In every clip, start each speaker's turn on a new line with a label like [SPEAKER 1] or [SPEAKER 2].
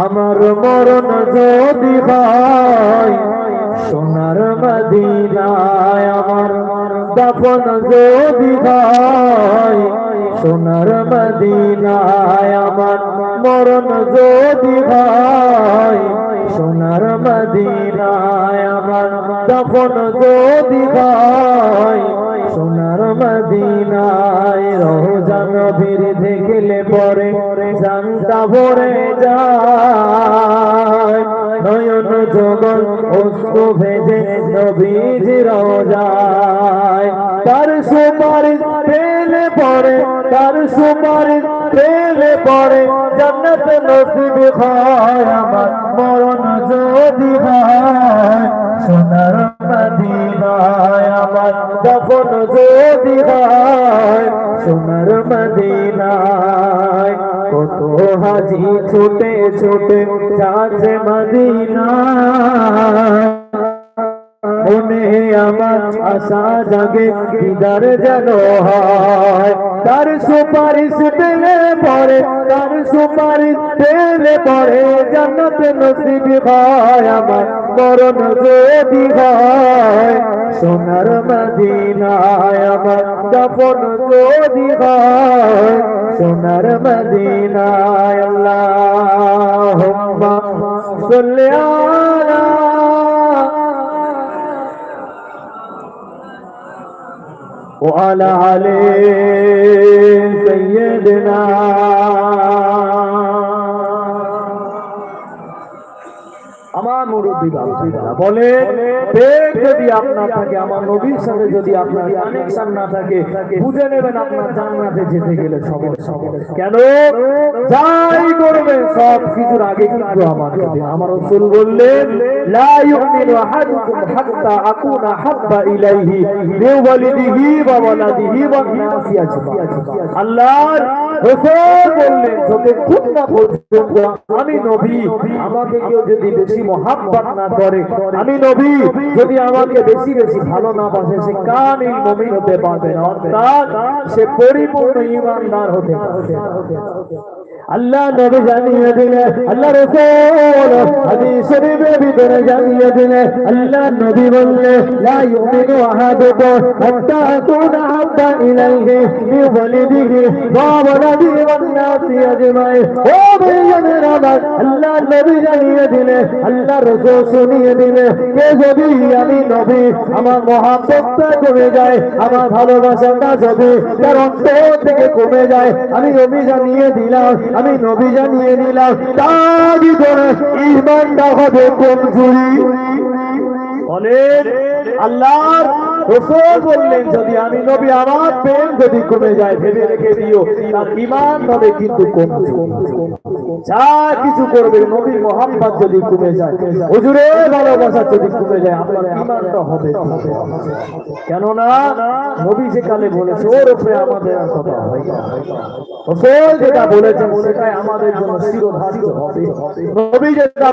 [SPEAKER 1] আমার মরণ যদি ভাই সোনার মদিনায় আমার দাফন যদি ভাই সোনার মদিনায় আমার মরণ যদি ভাই মদিনায় আমার দাফন যদি ভাই সোনার মদিনায় রোজা নবীর দেখলে পরে জানতা ভরে যায়। নয়ন জগন অস্ত ভেজে নবীজ রোজায়। তার সুপারি পেলে পরে, তার সুপারি পেলে পরে জান্নাত নসিব হয় আমার, মরণ যদি হয়, সোনার মদিনায় আমার, দফন যদি হয়, সোনার মদিনায় কত হাজি ছোটে ছোটে যাচ্ছে মদিনায়। মনে আমার আশা জাগে, দিদার যেন হয়। তার সুপারিশ পেলে পরে, তার সুপারিশ পেলে পরে জান্নাত নসিব হয় আমার, মরণ যদি হয়। সোনার মদিনায় আমার দফন যদি হয়, সোনার মদিনায় আল্লাহুম্মা সাল্লি وعلى علي سيدنا আমার মুরব্বী বাবা বলে আমার নবীর না বললেন লা ইলাইহি মিন ওয়ালিদিহি ওয়া ওয়ালাদিহি আমি নবী। যদি বেশি মহাব্বত করে, আমি যদি আমাকে বেশি বেশি ভালো না বাসে সে কামিল মুমিন হতে পারবে অর্থাৎ সে পরিপূর্ণ ইমানদার হতে পারবে আল্লাহ নবী জানিয়ে দিলে আল্লাহ রাসূল হাদিস শরীফে ভিতরে জানিয়ে দিলে আল্লাহ নবী বললে লা ইউমিনু আহাদুকুম হাত্তা আকুনা হাব্বা ইলাইহি মিন ওয়ালিদিহি ওয়া ওয়ালাদিহি ওয়ান নাসি আজমাইন ও ভাইয়ানের আমার আল্লাহ নবী জানিয়ে দিলে আল্লাহ রাসূল শুনিয়ে দিলে কে যদি আমি নবী আমার মহাব্বতটা কমে যায় আমার ভালোবাসাটা যদি তার অন্তর থেকে কমে যায় আমি নবী জানিয়ে দিলাম আমি নবী জানিয়ে দিলাম তার ভিতরে ইমানটা হবে কমজুরি অনেক আল্লাহর বললেন, যদি আমি নবী, আমার প্রেম যদি কমে যায়, ভেবে রেখে দিও, তার ইমান হবে কিন্তু যা কিছু করবে নবী মোহাম্মদ যদি কমে যায় হুজুরে ভালোবাসা যদি কমে যায়, আপনার ইমানটা হবে। কেননা, নবী যে কালে বলেছে, ওর উপরে আমাদের কথা হয় না। রসুল যেটা বলেছেন সেটাই আমাদের জন্য শিরোধার্য হবে। নবী যেটা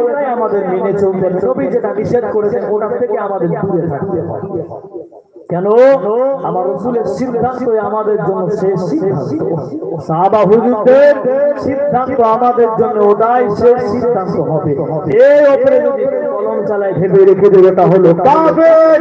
[SPEAKER 1] ওটাই আমাদের মেনে চলতে হবে। নবী যেটা নিষেধ করেছেন ওটা থেকে আমাদের দূরে থাকতে হবে। কেন? আমার রসুলের সিদ্ধান্ত আমাদের জন্য সিদ্ধান্ত। আমাদের জন্য ওটাই শেষ সিদ্ধান্ত হবে। এই ওপরে যদি কলম চালায় ভেবে রেখে দেবে তা হলো কাফের